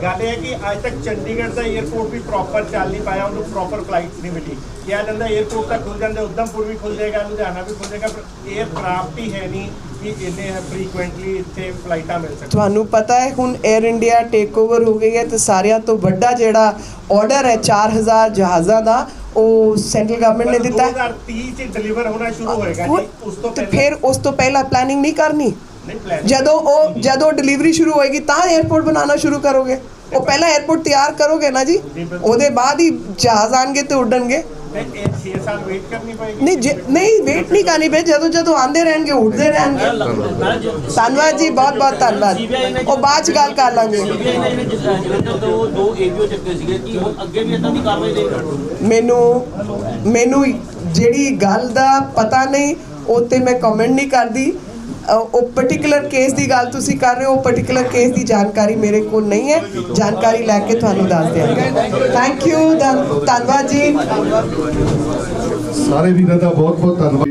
[SPEAKER 5] ਗੱਲ ਇਹ ਹੈ ਕਿ ਅੱਜ ਤੱਕ ਚੰਡੀਗੜ੍ਹ ਦਾ 에어ਪੋਰਟ ਵੀ ਪ੍ਰੋਪਰ ਚੱਲ ਨਹੀਂ ਪਾਇਆ ਉਹਨੂੰ ਪ੍ਰੋਪਰ ਫਲਾਈਟ ਨਹੀਂ ਮਿਲੀ। ਕਿਹਾ ਜਾਂਦਾ 에어ਪੋਰਟ ਤਾਂ ਖੁੱਲ ਜਾਂਦੇ ਉਦਮਪੁਰ ਵੀ ਖੁੱਲ ਜਾਏਗਾ ਲੁਧਿਆਣਾ ਵੀ ਖੁੱਲ ਜਾਏਗਾ ਪਰ 에ਅਰਕ੍ਰਾਫਟ ਹੀ ਹੈ ਨਹੀਂ ਕਿ ਇੰਨੇ ਫ੍ਰੀਕੁਐਂਟਲੀ ਇੱਥੇ ਫਲਾਈਟਾਂ ਮਿਲ ਸਕਣ।
[SPEAKER 1] ਤੁਹਾਨੂੰ ਪਤਾ ਹੈ ਹੁਣ 에ਅਰ ਇੰਡੀਆ ਟੇਕ ਓਵਰ ਹੋ ਗਈ ਹੈ ਤੇ ਸਾਰਿਆਂ ਤੋਂ ਵੱਡਾ ਜਿਹੜਾ ਆਰਡਰ ਹੈ 4000 ਜਹਾਜ਼ਾਂ ਦਾ ਉਹ ਸੈਂਟਰਲ ਗਵਰਨਮੈਂਟ ਨੇ ਦਿੱਤਾ।
[SPEAKER 5] 2030 ਚ ਡਿਲੀਵਰ ਹੋਣਾ ਸ਼ੁਰੂ ਹੋਏਗਾ ਉਸ ਤੋਂ ਪਹਿਲਾਂ।
[SPEAKER 1] ਫਿਰ ਉਸ ਤੋਂ ਪਹਿਲਾਂ ਪਲੈਨਿੰਗ ਨਹੀਂ ਕਰਨੀ? ਜਦੋਂ ਉਹ ਜਦੋਂ ਡਿਲੀਵਰੀ ਸ਼ੁਰੂ ਹੋਏਗੀ ਤਾਂ 에ਅਰਪੋਰਟ ਬਣਾਉਣਾ ਸ਼ੁਰੂ ਕਰੋਗੇ। ਉਹ ਪਹਿਲਾਂ 에ਅਰਪੋਰਟ ਤਿਆਰ ਕਰੋਗੇ ਨਾ ਜੀ ਉਹਦੇ ਬਾਅਦ ਹੀ ਜਹਾਜ਼ ਆਣਗੇ ਤੇ ਉੱਡਣਗੇ।
[SPEAKER 5] ਤੇ ਇਹ 6 ਸਾਲ ਵੇਟ ਕਰਨੀ ਪਏਗੀ।
[SPEAKER 1] ਨਹੀਂ ਜੇ- ਨਹੀਂ ਵੇਟ ਨਹੀਂ ਕਰਨੀ ਪਏ ਜਦੋਂ ਜਦੋਂ ਆਂਦੇ ਰਹਿਣਗੇ ਉੱਡਦੇ ਰਹਿਣਗੇ। ਧੰਨਵਾਦ ਜੀ ਬਹੁਤ ਬਹੁਤ ਧੰਨਵਾਦ। ਉਹ ਬਾਅਦ ਚ ਗੱਲ ਕਰ ਲਾਂਗੇ। ਮੈਨੂੰ ਮੈਨੂੰ ਜਿਹੜੀ ਗੱਲ ਦਾ ਪਤਾ ਨਹੀਂ ਉਹ ਤੇ ਮੈਂ ਕਮੈਂਟ ਨਹੀਂ ਕਰਦੀ। ਉਹ ਪਾਰਟਿਕੂਲਰ ਕੇਸ ਦੀ ਗੱਲ ਤੁਸੀਂ ਕਰ ਰਹੇ ਹੋ, ਉਹ ਪਾਰਟਿਕੂਲਰ ਕੇਸ ਦੀ ਜਾਣਕਾਰੀ ਮੇਰੇ ਕੋਲ ਨਹੀਂ ਹੈ। ਜਾਣਕਾਰੀ ਲੈ ਕੇ ਤੁਹਾਨੂੰ ਦੱਸ ਦਿਆਂਗੇ। ਥੈਂਕ ਯੂ ਧੰਨਵਾਦ ਜੀ।
[SPEAKER 11] ਸਾਰੇ ਵੀਰਾਂ ਦਾ ਬਹੁਤ ਬਹੁਤ ਧੰਨਵਾਦ।